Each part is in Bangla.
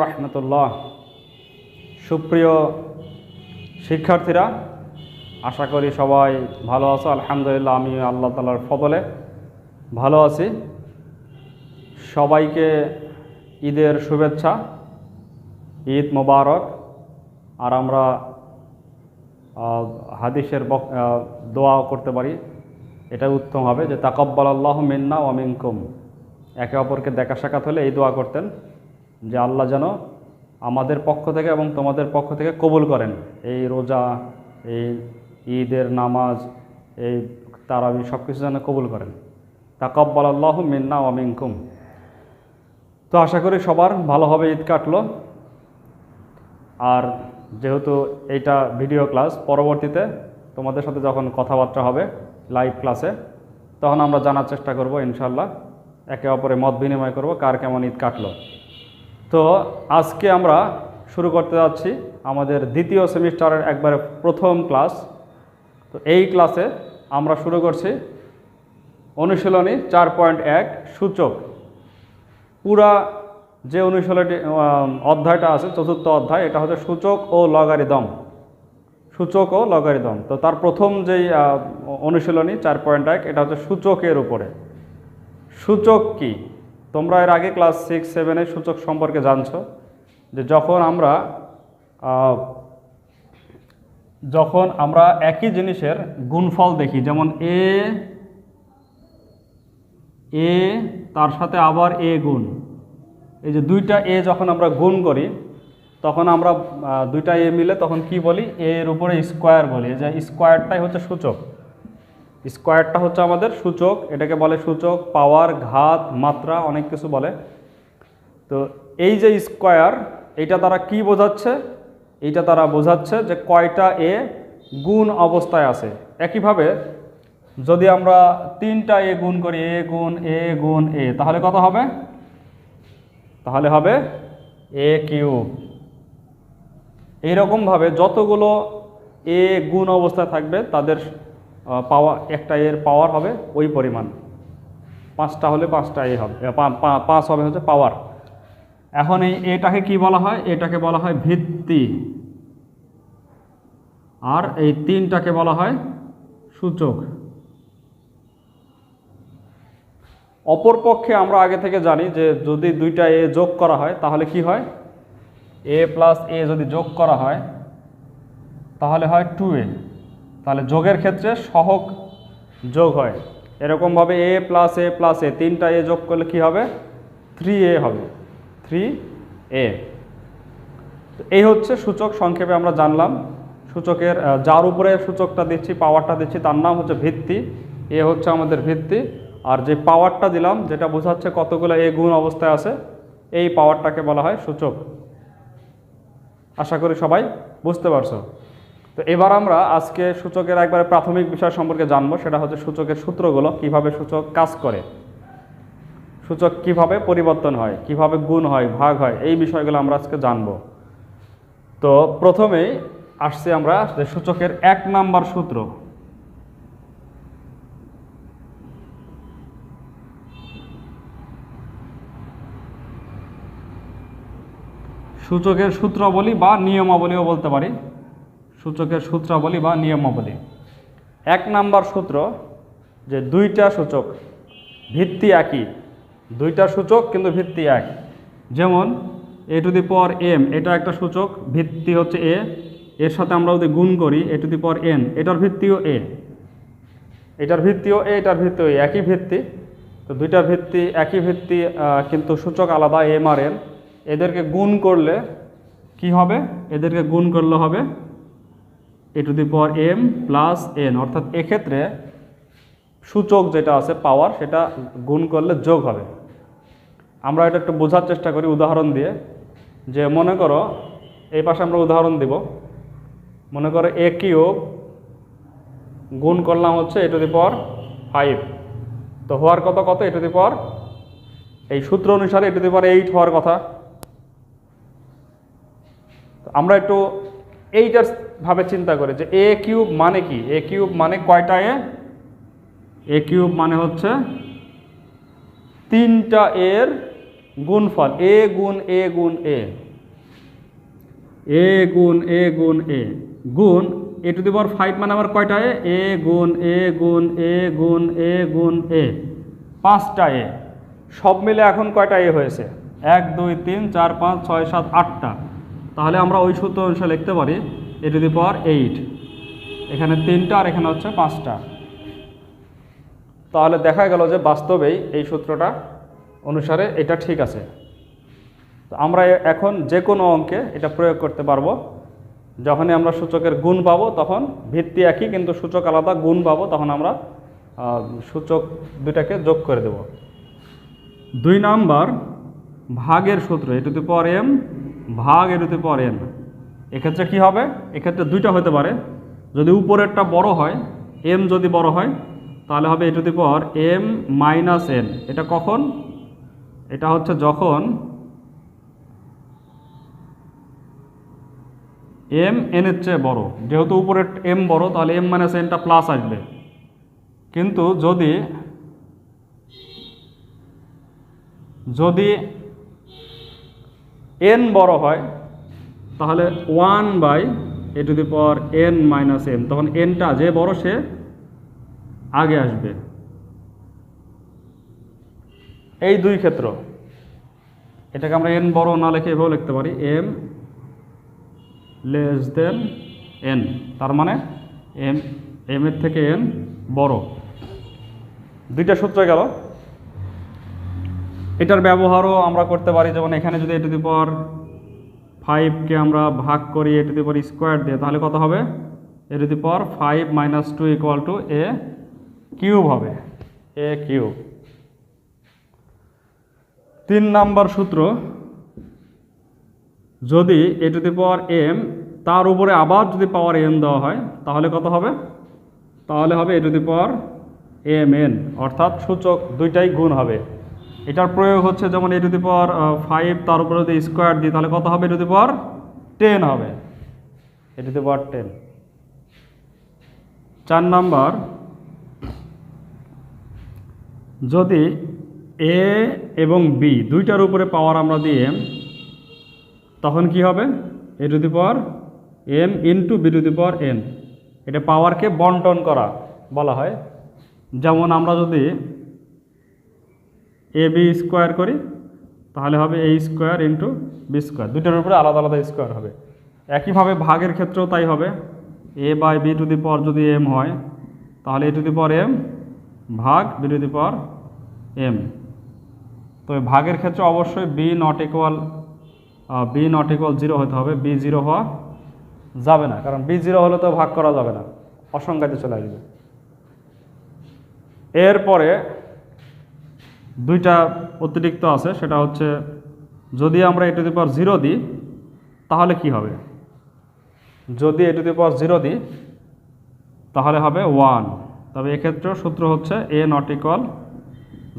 রহমতুল্লাহ। সুপ্রিয় শিক্ষার্থীরা আশা করি সবাই ভালো আছো। আলহামদুলিল্লাহ আমি আল্লাহ তালার ফদলে ভালো আছি। সবাইকে ঈদের শুভেচ্ছা ঈদ মোবারক। আর আমরা হাদিসের বক- আহ, দোয়া করতে পারি। এটা উত্তম হবে যে তাকব্বাল আল্লাহ মিন্না ও মিনকুম। একে অপরকে দেখা সাক্ষাৎ হলে এই দোয়া করতেন। যে আল্লাহ যেন আমাদের পক্ষ থেকে এবং তোমাদের পক্ষ থেকে কবুল করেন। এই রোজা, এই ঈদের নামাজ, এই তারাবি সব কিছু যেন কবুল করেন। তাকব্বাল আল্লাহ মিন্না ও মিনকুম। তো আশা করি সবার ভালোভাবে ঈদ কাটলো। আর যেহেতু এইটা ভিডিও ক্লাস, পরবর্তীতে তোমাদের সাথে যখন কথাবার্তা হবে লাইভ ক্লাসে, তখন আমরা জানার চেষ্টা করব ইনশাল্লাহ একে অপরে মত বিনিময় করব, কার কেমন ঈদ কাটলো। তো আজকে আমরা শুরু করতে যাচ্ছি আমাদের দ্বিতীয় সেমিস্টারের একবারে প্রথম ক্লাস। তো এই ক্লাসে আমরা শুরু করছি অনুশীলনী চার পয়েন্ট এক, সূচক। পুরা যে অনুশীলনী অধ্যায়টা আছে, চতুর্থ অধ্যায়, এটা হচ্ছে সূচক ও লগারিদম। সূচক ও লগারিদম। তো তার প্রথম যেই অনুশীলনী চার পয়েন্ট এক, এটা হচ্ছে সূচকের উপরে। সূচক কি? তোমরা এর আগে ক্লাস সিক্স সেভেনের সূচক সম্পর্কে জানছো যে যখন আমরা যখন আমরা একই জিনিসের গুণফল দেখি, যেমন এ এ তার সাথে আবার এ গুণ। এই যে দুইটা এ যখন আমরা গুণ করি, তখন আমরা দুইটা এ মিলে তখন কি বলি? এর উপরে স্কোয়ার বলি। যে স্কোয়ারটাই হচ্ছে সূচক। স্কোয়ারটা হচ্ছে আমাদের সূচক, এটাকে বলে সূচক, পাওয়ার, ঘাত, মাত্রা, অনেক কিছু বলে। তো এই যে স্কোয়ার, এইটা তারা কি বোঝাচ্ছে? এইটা তারা বোঝাচ্ছে যে কয়টা এ গুণ অবস্থায় আছে। একইভাবে যদি আমরা তিনটা এ গুণ করি, এ গুণ এ গুণ, এ, তাহলে কত হবে? তাহলে হবে এ কিউব। এইরকমভাবে যতগুলো এ গুণ অবস্থায় থাকবে, তাদের পাওয়ার একটা এর পাওয়ার হবে ওই পরিমাণ। পাঁচটা হলে পাঁচটা এ হবে পাঁচ হবে হচ্ছে পাওয়ার এখন এই এটাকে কি বলা হয়? এটাকে বলা হয় ভিত্তি। আর এই তিনটাকে বলা হয় সূচক। অপরপক্ষে আমরা আগে থেকে জানি যে যদি দুইটা এ যোগ করা হয়, তাহলে কি হয়? এ প্লাস এ যদি যোগ করা হয়, তাহলে হয় টু এ। তাহলে যোগের ক্ষেত্রে সহগ যোগ হয়। এরকমভাবে এ প্লাস এ প্লাস এ তিনটা এ যোগ করলে কি হবে? থ্রি এ হবে। থ্রি এ এই হচ্ছে সূচক সংক্ষেপে আমরা জানলাম। সূচকের যার উপরে সূচকটা দিচ্ছি পাওয়ারটা দিচ্ছি, তার নাম হচ্ছে ভিত্তি। এ হচ্ছে আমাদের ভিত্তি। আর যে পাওয়ারটা দিলাম, যেটা বোঝাচ্ছে কতগুলো এ গুণ অবস্থায় আছে, এই পাওয়ারটাকে বলা হয় সূচক। আশা করি সবাই বুঝতে পারছ। তো এবার আমরা আজকে সূচকের একবারে প্রাথমিক বিষয় সম্পর্কে জানব, সেটা হচ্ছে সূচকের সূত্রগুলো, কীভাবে সূচক কাজ করে। সূচক কীভাবে পরিবর্তন হয়, কীভাবে গুণ হয়, ভাগ হয়, এই বিষয়গুলো আমরা আজকে জানব। তো প্রথমেই আসছি আমরা যে সূচকের এক নাম্বার সূত্র। সূচকের সূত্রাবলী বা নিয়মাবলীও বলতে পারি। সূচকের সূত্রাবলী বা নিয়মাবলী। এক নাম্বার সূত্র যে দুইটা সূচক ভিত্তি একই। দুইটা সূচক কিন্তু ভিত্তি এক। যেমন a to the power m এটা একটা সূচক ভিত্তি হচ্ছে এ এর সাথে আমরা যদি গুণ করি এ টু দি পর এন এটার ভিত্তিও এ এটার ভিত্তিও এ এটার ভিত্তিও এ, একই ভিত্তি। তো দুইটা ভিত্তি একই ভিত্তি কিন্তু সূচক আলাদা এম আর এন এদেরকে গুণ করলে কি হবে? এদেরকে গুণ করলে হবে A to the power M plus N অর্থাৎ এক্ষেত্রে সূচক যেটা আছে পাওয়ার সেটা গুণ করলে যোগ হবে। আমরা এটা একটু বোঝার চেষ্টা করি উদাহরণ দিয়ে, যে মনে করো, এই পাশে আমরা উদাহরণ দিব। মনে করো এ কিউব গুণ করলাম হচ্ছে a to the power five তো হওয়ার কত কত? এ টু দি পাওয়ার এই সূত্র অনুসারে এ টু দি পাওয়ার এইট হওয়ার কথা। আমরা একটু এইটার ভাবে চিন্তা করে যে এ কিউব মানে কি? এ কিউব মানে কয়টা এ? এ কিউব মানে হচ্ছে তিনটা এর গুণফল। এ গুণ এ গুণ এ। এ গুণ এ গুণ এ। গুণ, এ টু দি পাওয়ার ফাইভ মানে আমার কয়টা এ? এ গুণ এ গুণ এ গুণ এ গুণ, এ। পাঁচটা এ। সব মিলে এখন কয়টা এ হয়েছে? এক, দুই, তিন, চার, পাঁচ, ছয়, সাত, আটটা। তাহলে আমরা ওই সূত্র অনুসারে লিখতে পারি A to the power eight এখানে তিনটা আর এখানে হচ্ছে পাঁচটা। তাহলে দেখা গেল যে বাস্তবেই এই সূত্রটা অনুসারে এটা ঠিক আছে। তো আমরা এখন যে কোনো অঙ্কে এটা প্রয়োগ করতে পারব। যখনই আমরা সূচকের গুণ পাবো তখন ভিত্তি একই, কিন্তু সূচক আলাদা, গুণ পাবো তখন আমরা সূচক দুটাকে যোগ করে দেব। দুই নাম্বার ভাগের সূত্র এ টু দি পাওয়ার এম ভাগ এ টু দি এন এক্ষেত্রে কী হবে? এক্ষেত্রে দুইটা হতে পারে। যদি উপরেরটা বড় হয় এম যদি বড় হয়, তাহলে হবে এ পর এম মাইনাস এন এটা কখন? এটা হচ্ছে যখন এম এনের চেয়ে বড়। যেহেতু উপরের এম বড়, তাহলে এম মাইনাস এনটা প্লাস আসবে। কিন্তু যদি যদি এন বড় হয়, তাহলে one by A to the power N minus N তখন এনটা যে বড় সে আগে আসবে। এই দুই ক্ষেত্র, এটাকে আমরা এন বড় না লিখে এভাবে লিখতে পারি এম লেস দেন এন তার মানে এম এম এর থেকে এন বড়। দুইটা সূত্র গেল। এটার ব্যবহারও আমরা করতে পারি। যেমন এখানে যদি এ টু দি পাওয়ার ফাইভকে আমরা ভাগ করি এ টু দি পাওয়ার স্কোয়ার দিয়ে, তাহলে কত হবে? A to power five minus two equal to A cube হবে। এ কিউব তিন নাম্বার সূত্র, যদি এ টু দি পাওয়ার এম তার উপরে আবার যদি পাওয়ার এন দেওয়া হয়, তাহলে কত হবে? তাহলে হবে A to the power M N অর্থাৎ সূচক দুইটাই গুণ হবে। এটার প্রয়োগ হচ্ছে যেমন a to the power five তার উপরে যদি স্কোয়ার দিই, তাহলে কত হবে এ টু দি পাওয়ার টেন হবে। A to the power ten চার নাম্বার, যদি এ এবং বি দুইটার উপরে পাওয়ার আমরা দিই এম তখন কি হবে? A to the power M into B to the power N এটা পাওয়ারকে বন্টন করা বলা হয়। যেমন আমরা যদি এ বি স্কোয়ার করি, তাহলে হবে A square into B square দুইটার উপরে আলাদা আলাদা স্কোয়ার হবে। একইভাবে ভাগের ক্ষেত্রেও তাই হবে। A by B to the power যদি এম হয়, তাহলে A to the power M ভাগ B to the power M তো ভাগের ক্ষেত্রে অবশ্যই B not equal B not equal zero হতে হবে। বি জিরো হওয়া যাবে না, কারণ বি জিরো হলে তো ভাগ করা যাবে না। অসংখ্যাতে চলে আসবে। এরপরে দুইটা অতিরিক্ত আছে, সেটা হচ্ছে যদি আমরা এ টু দি পাওয়ার জিরো দিই, তাহলে কি হবে? যদি এ টু দি পাওয়ার জিরো দিই, তাহলে হবে ওয়ান। তবে এক্ষেত্রেও সূত্র হচ্ছে এ নট ইকুয়াল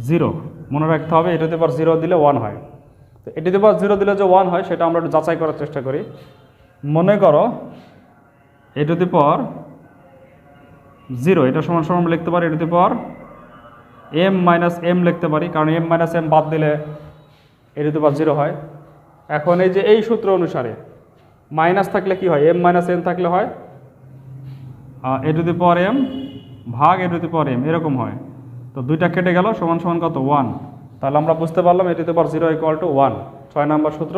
জিরো। মনে রাখতে হবে A to the power zero দিলে ওয়ান হয়। তো এ টু দি পাওয়ার জিরো দিলে যে ওয়ান হয়, সেটা আমরা একটু যাচাই করার চেষ্টা করি। মনে করো এ টু দি পাওয়ার জিরো, এটা সমান সমান লিখতে পারি A to the power M minus M লিখতে পারি, কারণ এম মাইনাস এম বাদ দিলে এ টু জিরো হয়। এখন এই যে এই সূত্র অনুসারে মাইনাস থাকলে কি হয়? এম মাইনাস এন থাকলে হয় এ টু দি পাওয়ার এম ভাগ এ টু এম এরকম হয়। তো দুইটা কেটে গেল, সমান সমান কত? ওয়ান তাহলে আমরা বুঝতে পারলাম A to the power zero equal to one ছয় নম্বর সূত্র,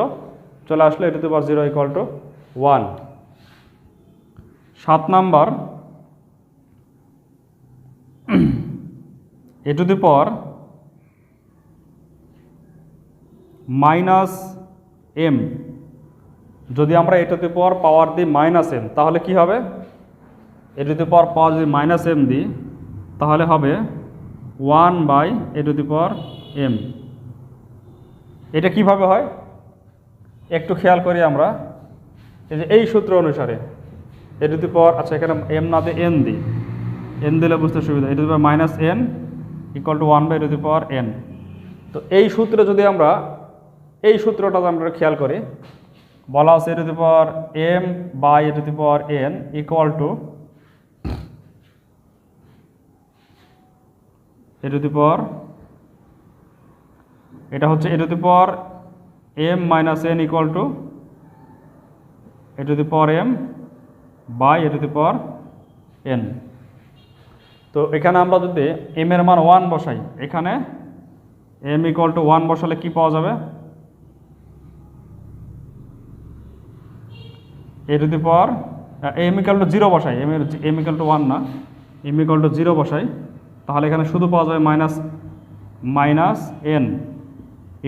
চলে আসলো A to the power zero equal to one সাত number A to the power minus M. যদি আমরা এ টু দি পাওয়ার পাওয়ার দিই মাইনাস এম, তাহলে কি হবে? এ টু দি পাওয়ার পাওয়ার যদি মাইনাস এম দিই, তাহলে হবে one by A to the power M. এটা কীভাবে হয়? একটু খেয়াল করি আমরা। এই সূত্র অনুসারে এ টু দি পাওয়ার আচ্ছা এখানে এম না দিয়ে এন দিই। এন দিলে বুঝতে সুবিধা, a to the power minus n equal to one by to the power n তো এই সূত্রে যদি আমরা, এই সূত্রটা আমরা খেয়াল করি, বলা আছে to the power m by to the power n equal to a to the power এটা হচ্ছে a to the power m minus n equal to a to the power m by a to the power n তো এখানে আমরা যদি এম এর মান ওয়ান বসাই, এখানে এম ইকুয়াল টু ওয়ান বসালে কি পাওয়া যাবে? A to the power m equal to zero বসাই এম এর এম ইকাল টু ওয়ান না এম ইকাল টু জিরো বসাই, তাহলে এখানে শুধু পাওয়া যাবে minus minus n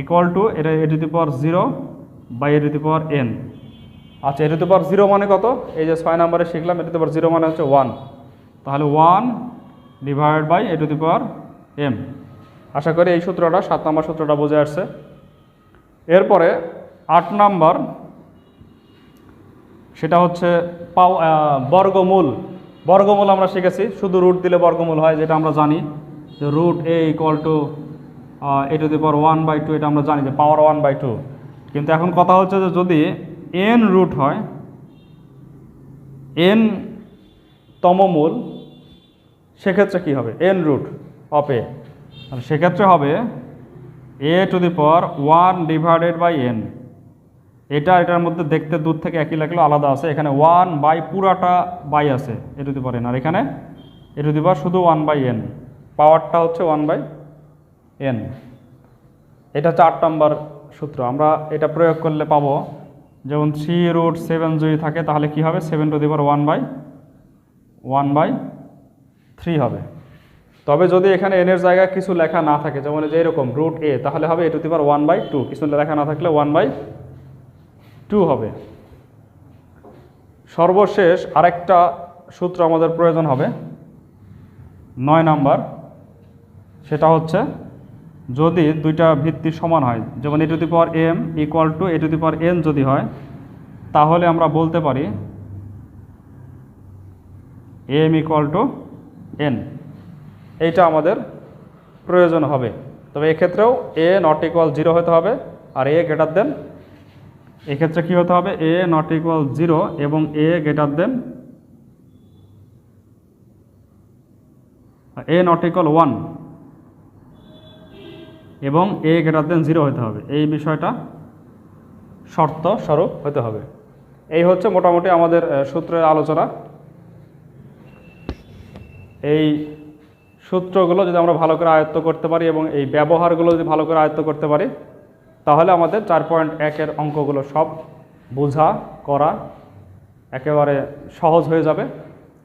equal to এটা a to the power zero by a to the power n আচ্ছা এ টু পাওয়ার জিরো মানে কত? এই যে ছয় নাম্বারে শিখলাম এ টু পাওয়ার জিরো মানে হচ্ছে ওয়ান তাহলে one divide by a to the power m আশা করি এই সূত্রটা সাত নম্বর সূত্রটা বুঝে আসছে। এরপরে আট নাম্বার, সেটা হচ্ছে পাও বর্গমূল। বর্গমূল আমরা শিখেছি, শুধু রুট দিলে বর্গমূল হয়, যেটা আমরা জানি। যে root a equal to a to the power one by two এটা আমরা জানি যে পাওয়ার ওয়ান বাই টু কিন্তু এখন কথা হচ্ছে যে যদি এন রুট হয় এন তমমূল সেক্ষেত্রে কী হবে? এন রুট অফ এ সেক্ষেত্রে হবে a to the power one divided by n এটা এটার মধ্যে দেখতে দূর থেকে একই লাগলেও আলাদা আছে। এখানে ওয়ান বাই পুরাটা বাই আছে এ টু দি পাওয়ার এন আর এখানে এ টু দি পাওয়ার শুধু ওয়ান বাই এন পাওয়ারটা হচ্ছে ওয়ান বাই এন এটা আট নম্বর সূত্র। আমরা এটা প্রয়োগ করলে পাবো, যেমন থ্রি রুট সেভেন যদি থাকে, তাহলে কি হবে? Seven to the power one by one by three হবে। তবে যদি এখানে এনের জায়গায় কিছু লেখা না থাকে, যেমন যে এরকম রুট এ তাহলে হবে a to the one by two কিছু লেখা না থাকলে ওয়ান বাই টু হবে। সর্বশেষ আরেকটা সূত্র আমাদের প্রয়োজন হবে। নয় নাম্বার, সেটা হচ্ছে যদি দুইটা ভিত্তি সমান হয়, যেমন a to the power m equal to a to the power n যদি হয়, তাহলে আমরা বলতে পারি এম ইকুয়াল টু এন এইটা আমাদের প্রয়োজন হবে। তবে এক্ষেত্রেও এ নট ইকুয়াল জিরো হতে হবে, আর এ গ্রেটার দেন এক্ষেত্রে কী হতে হবে? এ নট ইকুয়াল জিরো এবং a greater than a not equal one এবং এ গ্রেটার দেন জিরো হতে হবে। এই বিষয়টা শর্ত স্বরূপ হতে হবে। এই হচ্ছে মোটামুটি আমাদের সূত্রের আলোচনা। এই সূত্রগুলো যদি আমরা ভালো করে আয়ত্ত করতে পারি এবং এই ব্যবহারগুলো যদি ভালো করে আয়ত্ত করতে পারি, তাহলে আমাদের চার পয়েন্ট একের অঙ্কগুলো সব বোঝা, করা একেবারে সহজ হয়ে যাবে।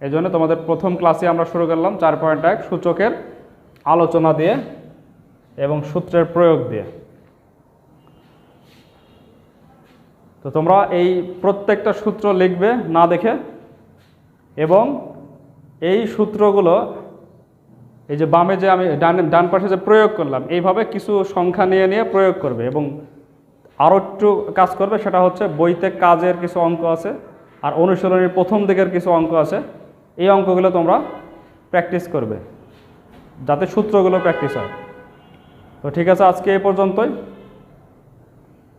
এই জন্য তোমাদের প্রথম ক্লাসে আমরা শুরু করলাম চার পয়েন্ট এক সূচকের আলোচনা দিয়ে এবং সূত্রের প্রয়োগ দিয়ে। তো তোমরা এই প্রত্যেকটা সূত্র লিখবে না দেখে এবং এই সূত্রগুলো, এই যে বামে যে আমি ডান ডান পাশে যে প্রয়োগ করলাম, এইভাবে কিছু সংখ্যা নিয়ে নিয়ে প্রয়োগ করবে এবং আরও একটু কাজ করবে, সেটা হচ্ছে বইতে কাজের কিছু অঙ্ক আছে আর অনুশীলনের প্রথম দিকের কিছু অঙ্ক আছে, এই অঙ্কগুলো তোমরা প্র্যাকটিস করবে, যাতে সূত্রগুলো প্র্যাকটিস হয়। তো ঠিক আছে, আজকে এই পর্যন্তই।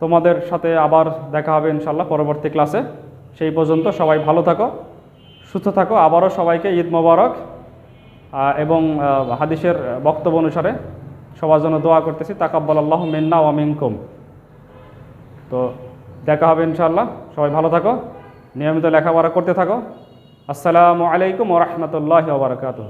তোমাদের সাথে আবার দেখা হবে ইনশাল্লাহ পরবর্তী ক্লাসে। সেই পর্যন্ত সবাই ভালো থাকো। সুস্থ থাকো, আবারও সবাইকে ঈদ মোবারক। এবং হাদিসের বক্তব্য অনুসারে সবার জন্য দোয়া করতেছি, তাকাব্বাল আল্লাহ মিন্না ওয়া মিনকুম। তো দেখা হবে ইনশাল্লাহ সবাই ভালো থাকো, নিয়মিত লেখাপড়া করতে থাকো। আসসালামু আলাইকুম ওরহমতুল্লাহ ওবরাকাতুহ